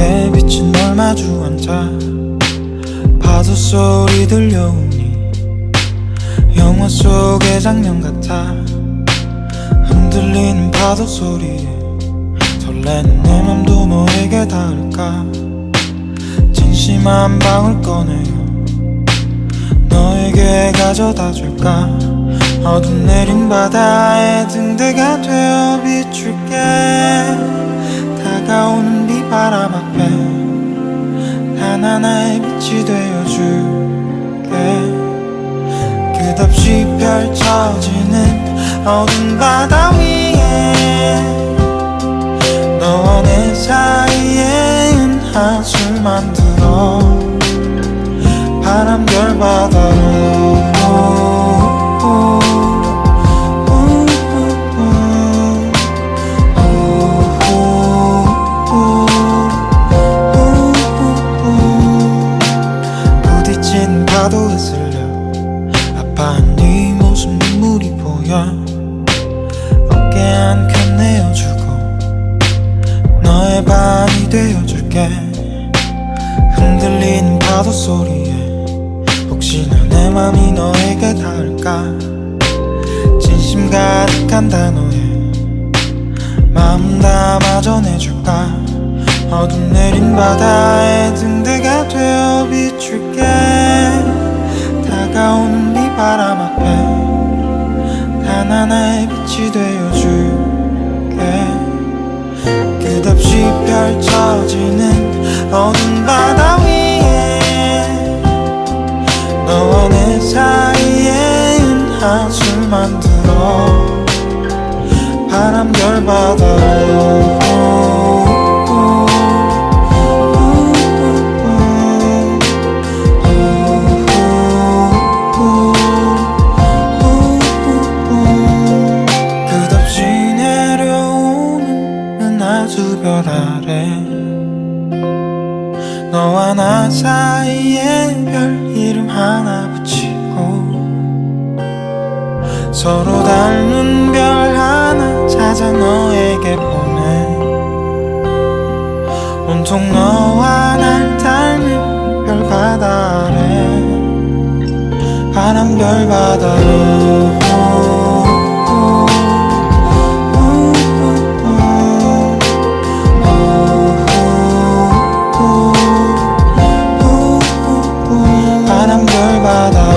벽에 비친 널 마주 앉아. 파도 소리 들려오니 영화 속의 장면 같아. 흔들리는 파도 소리에 설레는 내 맘도 너에게 닿을까. 진심 한 방울 꺼내요. 너에게 가져다 줄까. 어둠 내린 바다에 등대가 되어 비출게 단 하나의 빛이 되어줄게. 끝없이 펼쳐지는 어두운 바다 위에 너와 내 사이에 은하수를 만들어. 바람 별 바다 부딪힌 파도에 쓸려 아파한 네 모습 눈물이 보여. 어깨 한켠 내어주고 너의 밤이 되어줄게. 흔들리는 파도 소리에 혹시나 내 맘이 너에게 닿을까? 진심 가득한 단어에 마음 담아 전해줄까? 어둠 내린 바다에 등대가 되어 비출게 나의 빛이 되어줄게. 끝없이 펼쳐지는 어두운 바다 위에 너와 내 사이에 은하수를 만들어. 바람 별 바다로 은하수별 아래. 너와 나 사이에 별 이름 하나 붙이고 서로 닮은 별 하나 찾아 너에게 보내. 온통 너와 날 닮은 별 바다 아래. 파란 별 바다로 감결받아